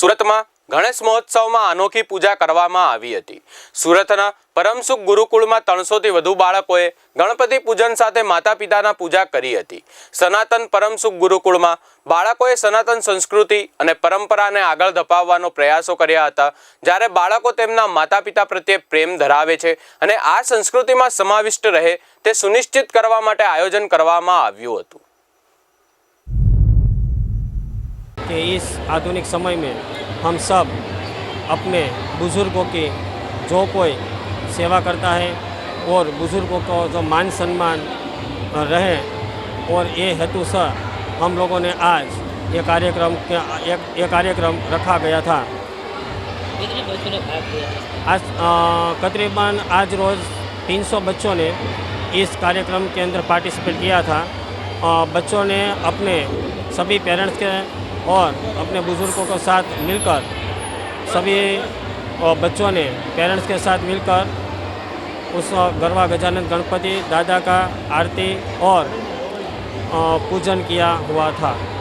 સુરતમાં ગણેશ મહોત્સવમાં અનોખી પૂજા કરવામાં આવી હતી. સુરતના પરમસુખ ગુરુકુળમાં ત્રણસોથી વધુ બાળકોએ ગણપતિ પૂજન સાથે માતા પિતાના પૂજા કરી હતી. સનાતન પરમસુખ ગુરુકુળમાં બાળકોએ સનાતન સંસ્કૃતિ અને પરંપરાને આગળ ધપાવવાનો પ્રયાસો કર્યા હતા. જ્યારે બાળકો તેમના માતા પિતા પ્રત્યે પ્રેમ ધરાવે છે અને આ સંસ્કૃતિમાં સમાવિષ્ટ રહે તે સુનિશ્ચિત કરવા માટે આયોજન કરવામાં આવ્યું હતું. कि इस आधुनिक समय में हम सब अपने बुज़ुर्गों की जो कोई सेवा करता है और बुज़ुर्गों को जो मान सम्मान रहे और ये हेतु से हम लोगों ने आज ये कार्यक्रम के ये कार्यक्रम रखा गया था। आज तकरीबन आज रोज़ 300 बच्चों ने इस कार्यक्रम के अंदर पार्टिसिपेट किया था। अ, बच्चों ने अपने सभी पेरेंट्स के और अपने बुज़ुर्गों के साथ मिलकर, सभी बच्चों ने पेरेंट्स के साथ मिलकर, उस गरबा गजानन गणपति दादा का आरती और पूजन किया हुआ था।